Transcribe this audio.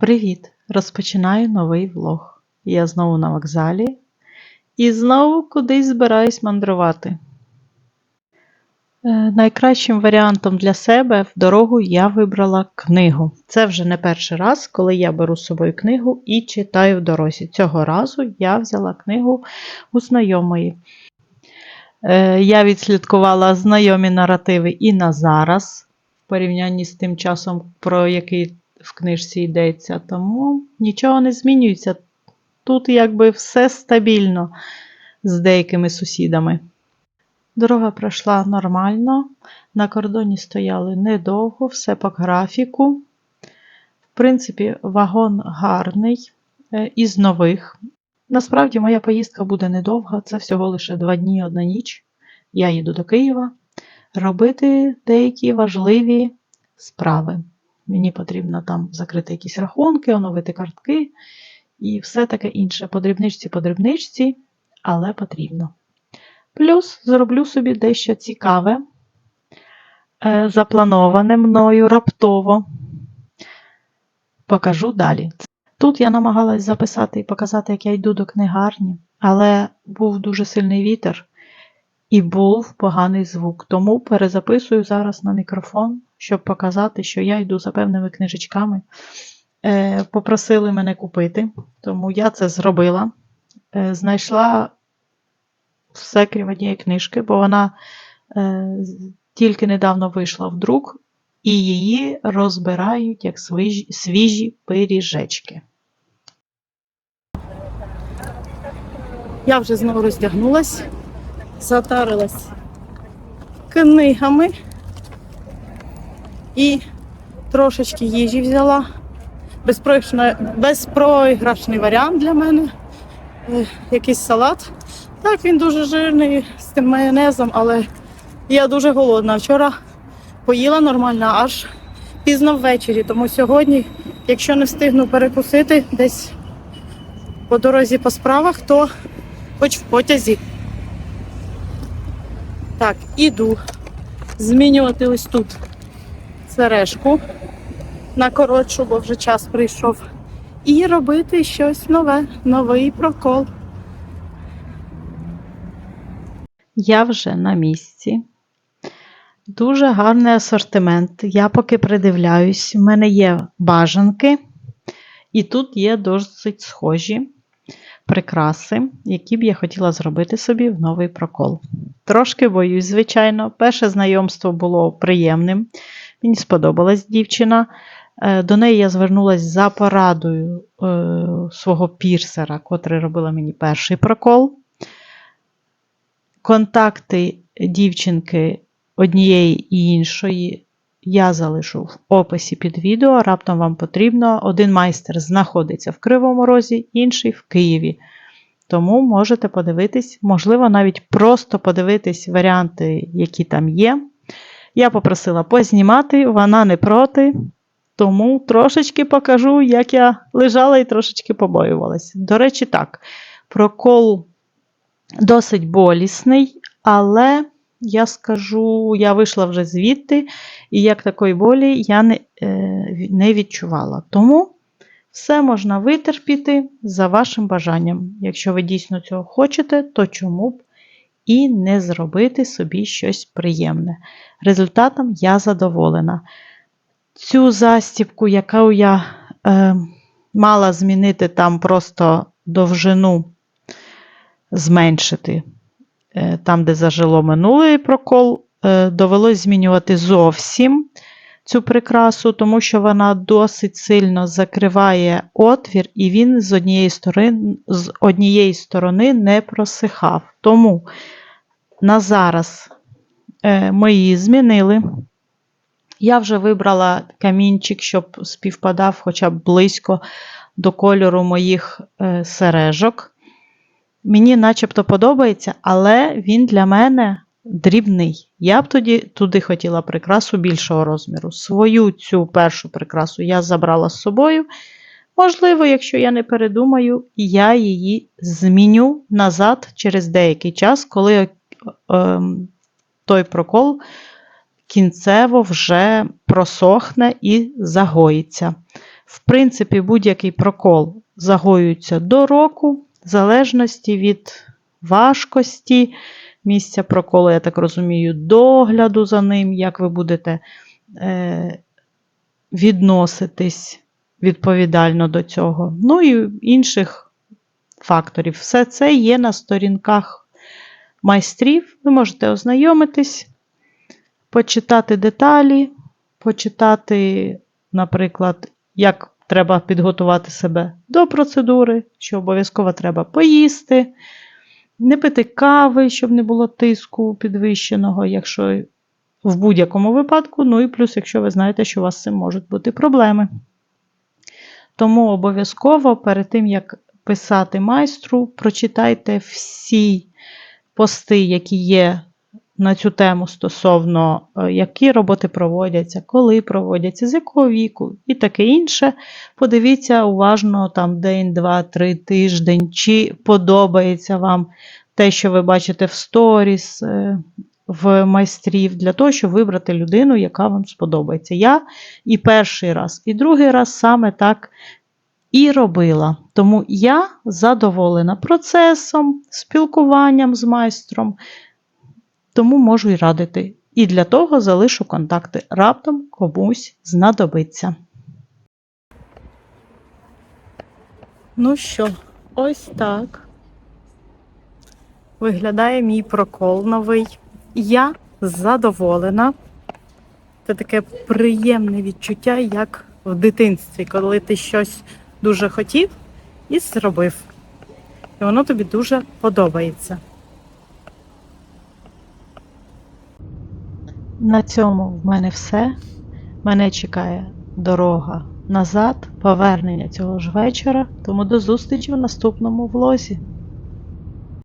Привіт! Розпочинаю новий влог. Я знову на вокзалі і знову кудись збираюсь мандрувати. Е, Найкращим варіантом для себе в дорогу я вибрала книгу. Це вже не перший раз, коли я беру з собою книгу і читаю в дорозі. Цього разу я взяла книгу у знайомої. Е, Я відслідкувала знайомі наративи і на зараз, в порівнянні з тим часом, про який в книжці йдеться. Тому нічого не змінюється. Тут якби все стабільно з деякими сусідами. Дорога пройшла нормально, на кордоні стояли недовго, все по графіку. В принципі, вагон гарний, е, із нових. Насправді, моя поїздка буде недовга, це всього лише два дні, одна ніч. Я їду до Києва робити деякі важливі справи. Мені потрібно там закрити якісь рахунки, оновити картки і все таке інше. По дрібничці, по дрібничці, але потрібно. Плюс зроблю собі дещо цікаве, е, заплановане мною раптово. Покажу далі. Тут я намагалась записати і показати, як я йду до книгарні, але був дуже сильний вітер і був поганий звук. Тому перезаписую зараз на мікрофон, щоб показати, що я йду за певними книжечками. Е, Попросили мене купити, тому я це зробила. Е, Знайшла все крім однієї книжки, бо вона е, тільки недавно вийшла в друк, і її розбирають як свіжі, пиріжечки. Я вже знову роздягнулась, затарилась книгами і трошечки їжі взяла. Безпроіграшний варіант для мене. Е, Якийсь салат. Так, він дуже жирний з тим майонезом, але я дуже голодна. Вчора поїла нормально аж пізно ввечері. Тому сьогодні, якщо не встигну перекусити десь по дорозі по справах, то хоч в потязі. Так, іду змінювати ось тут сережку на коротшу, бо вже час прийшов. І робити щось нове, новий прокол. Я вже на місці. Дуже гарний асортимент. Я поки придивляюсь, в мене є бажанки, і тут є досить схожі прикраси, які б я хотіла зробити собі в новий прокол. Трошки боюсь, звичайно. Перше знайомство було приємним. Мені сподобалась дівчина. Е, До неї я звернулася за порадою е, свого пірсера, котрий робила мені перший прокол. Контакти дівчинки однієї і іншої я залишу в описі під відео. Раптом вам потрібно. Один майстер знаходиться в Кривому Розі, інший в Києві. Тому можете подивитись, можливо, навіть просто подивитись варіанти, які там є. Я попросила познімати, вона не проти. Тому трошечки покажу, як я лежала і трошечки побоювалася. До речі, так, прокол досить болісний, але я скажу, я вийшла вже звідти, і як такої болі я не, е, не відчувала. Тому все можна витерпіти за вашим бажанням. Якщо ви дійсно цього хочете, то чому б і не зробити собі щось приємне. Результатом я задоволена. Цю застібку, яку я е, мала змінити там просто довжину зменшити. Е, Там, де зажило минулий прокол, е, довелось змінювати зовсім цю прикрасу, тому що вона досить сильно закриває отвір, і він з однієї сторони, з однієї сторони не просихав. Тому на зараз е, ми її змінили. Я вже вибрала камінчик, щоб співпадав хоча б близько до кольору моїх е, сережок. Мені начебто подобається, але він для мене дрібний. Я б тоді туди хотіла прикрасу більшого розміру. Свою цю першу прикрасу я забрала з собою. Можливо, якщо я не передумаю, я її зміню назад через деякий час, коли той прокол кінцево вже просохне і загоїться. В принципі, будь-який прокол загоюється до року, в залежності від важкості місця проколу, я так розумію, догляду за ним, як ви будете е, відноситись відповідально до цього. Ну і інших факторів. Все це є на сторінках майстрів. Ви можете ознайомитись, почитати деталі, почитати, наприклад, як треба підготувати себе до процедури, що обов'язково треба поїсти, не пити кави, щоб не було тиску підвищеного, якщо в будь-якому випадку, ну і плюс, якщо ви знаєте, що у вас з цим можуть бути проблеми. Тому обов'язково перед тим, як писати майстру, прочитайте всі пости, які є на цю тему стосовно е, які роботи проводяться, коли проводяться, з якого віку і таке інше. Подивіться уважно там день, два, три тиждень, чи подобається вам те, що ви бачите в сторіс е, в майстрів, для того, щоб вибрати людину, яка вам сподобається. Я і перший раз, і другий раз саме так і робила. Тому я задоволена процесом, спілкуванням з майстром, тому можу й радити. І для того залишу контакти. Раптом комусь знадобиться. Ну що, ось так. Виглядає мій прокол новий. Я задоволена. Це таке приємне відчуття, як в дитинстві, коли ти щось дуже хотів і зробив. І воно тобі дуже подобається. На цьому в мене все. Мене чекає дорога назад, повернення цього ж вечора. Тому до зустрічі в наступному влозі.